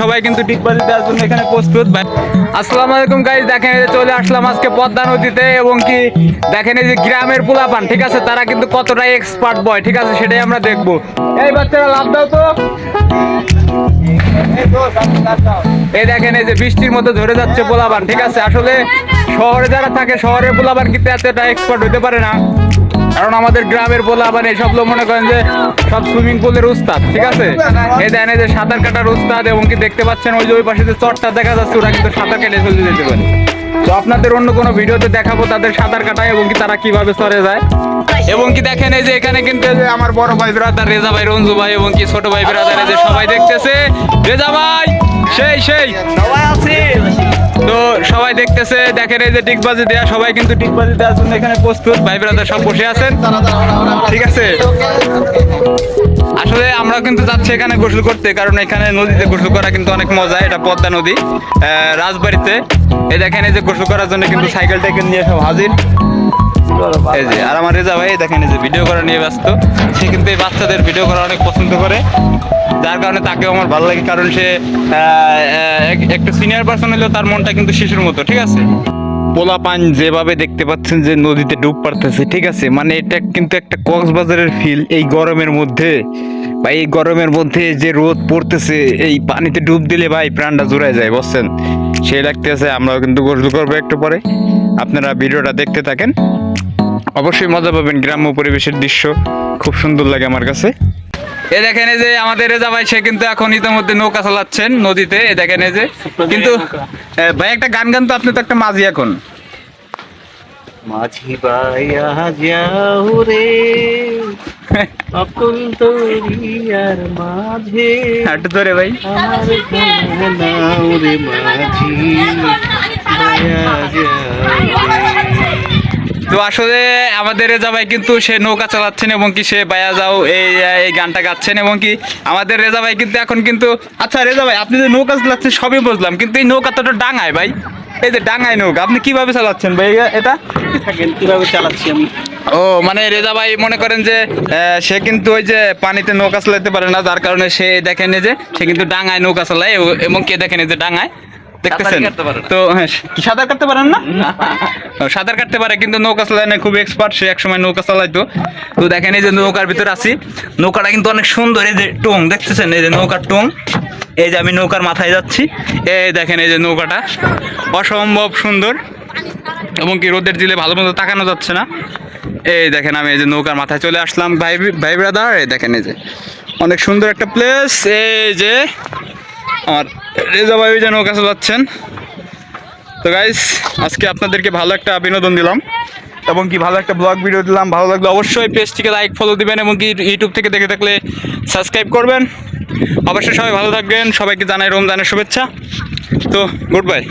সবাই কিন্তু এখানে প্রস্তুত। আলাইকুম গাইজ দেখেন এই চলে আসলাম আজকে পদ্মা নদীতে এবং কি, দেখেন এই যে গ্রামের পোলাপান, ঠিক আছে? তারা কিন্তু কতটা এক্সপার্ট বয় ঠিক আছে? সেটাই আমরা দেখব। এই বাচ্চারা লাভ দাও তো। এই দেখেন এই যে বৃষ্টির মধ্যে ধরে যাচ্ছে পোলাপান, ঠিক আছে? আসলে শহরে যারা থাকে, শহরের পোলাপান কিন্তু এতটা এক্সপার্ট হতে পারে না। কারণ আমাদের গ্রামের পোলাপান এইসব লোক মনে করেন যে সব সুইমিং পুলের উস্তাদ, ঠিক আছে? এই এই যে সাঁতার কাটার উস্তাদ এবং কি দেখতে পাচ্ছেন ওই যে ওই পাশে যে চটটা দেখা যাচ্ছে, ওরা কিন্তু সাঁতার কেটে চলে যেতে পারে। তো আপনাদের অন্য কোনো ভিডিওতে দেখাবো তাদের সাঁতার কাটায় এবং কি তারা কীভাবে সরে যায়। এবং কি দেখেন এই যে এখানে কিন্তু যে আমার বড় ভাই ব্রাদার, রেজা ভাই, রঞ্জু ভাই এবং কি ছোট ভাই ব্রাদার, এই যে সবাই দেখতেছে। রেজা ভাই, সেই সেই। সবাই আছে। তো সবাই দেখতেছে, দেখেন এই যে টিকবাজি দেয়া, সবাই কিন্তু টিকবাজি দেওয়ার জন্য এখানে প্রস্তুত। ভাই ব্রাদার সব বসে আছেন? ঠিক আছে? আসলে আমরা কিন্তু যাচ্ছি এখানে গোসল করতে, কারণ এখানে নদীতে গোসল করা কিন্তু অনেক মজা, এটা পদ্মা নদী। রাজবাড়িতে। এই দেখেন, এই যে গোসল করার জন্য কিন্তু সাইকেল টাইকেল নিয়ে সব হাজির। এই যে, আর আমার রেজা ভাই, দেখেন এই যে ভিডিও করা নিয়ে ব্যস্ত। সে কিন্তু এই বাচ্চাদের ভিডিও করা অনেক পছন্দ করে। যার কারণে তাকেও আমার ভালো লাগে কারণ সে আহ, সিনিয়র পার্সন হলেও তার মনটা কিন্তু শিশুর মতো ঠিক আছে? পোলাপান যেভাবে দেখতে পাচ্ছেন যে নদীতে ডুব পারতেছে ঠিক আছে? মানে এটা কিন্তু একটা কক্সবাজারের ফিল এই গরমের মধ্যে বা এই গরমের মধ্যে যে রোদ পড়তেছে এই পানিতে ডুব দিলে ভাই প্রাণটা জোড়ায় যায় বসছেন সেই লাগতেছে আমরাও কিন্তু গোসল করব একটু পরে। আপনারা ভিডিওটা দেখতে থাকেন। অবশ্যই মজা পাবেন গ্রাম্য পরিবেশের দৃশ্য খুব সুন্দর লাগে আমার কাছে। এ দেখেন এই যে আমাদের রেজা ভাই সে কিন্তু এখন ইতিমধ্যে নৌকা চালাচ্ছেন নদীতে এ দেখেন যে। কিন্তু ভাই একটা গান গান তো আপনি তো একটা মাঝি এখন। মাঝি বাইয়া যাও রে। তরিয়ার মাঝে। একটু ধরে ভাই। আমার নাও রে মাঝি। যাও। তো আসলে আমাদের রেজা ভাই কিন্তু সে নৌকা চালাচ্ছেন এবং কি সে বায়া যাও এই এই গানটা গাচ্ছেন এবং কি আমাদের রেজা ভাই কিন্তু এখন কিন্তু আচ্ছা রেজা ভাই, আপনি যে নৌকা চালাচ্ছেন সবই বুঝলাম, কিন্তু এই নৌকা তো ডাঙায় ভাই। এই যে ডাঙায় নৌকা, আপনি কীভাবে চালাচ্ছেন ভাই এটা? থাকেন, কীভাবে চালাচ্ছি আমি? ও মানে রেজা ভাই মনে করেন যে সে কিন্তু ওই যে পানিতে নৌকা চালাতে পারে না, যার কারণে সে দেখেন যে, সে কিন্তু ডাঙায় নৌকা চালায় এবং কে দেখেন যে ডাঙায়। দেখতেছেন। তো হ্যাঁ সাঁতার কাটতে পারেন না? সাঁতার কাটতে পারে কিন্তু নৌকা চালায় না খুব এক্সপার্ট সে একসময় নৌকা চালাইতো। তো দেখেন এই যে নৌকার ভিতরে আছি। নৌকাটা কিন্তু অনেক সুন্দর এই যে টং দেখতেছেন? এই যে নৌকার টং। এই যে আমি নৌকার মাথায় যাচ্ছি। এই দেখেন এই যে নৌকাটা। অসম্ভব সুন্দর। এবং কি রোদের দিলে ভালো মতো তাকানো যাচ্ছে না। এই দেখেন আমি এই যে নৌকার মাথায় চলে আসলাম। ভাই ভাই ব্রাদার এই দেখেন এই যে অনেক সুন্দর একটা প্লেস এই যে আমার রেজা ভাই যেন কাছে যাচ্ছেন। তো গাইস আজকে আপনাদেরকে ভালো একটা বিনোদন দিলাম এবং কি ভালো একটা ব্লগ ভিডিও দিলাম। ভালো লাগলে অবশ্যই পেজটিকে লাইক ফলো দিবেন এবং কি ইউটিউব থেকে দেখে থাকলে সাবস্ক্রাইব করবেন। অবশ্যই সবাই ভালো থাকবেন, সবাইকে জানাই রমজানের শুভেচ্ছা। তো গুড বাই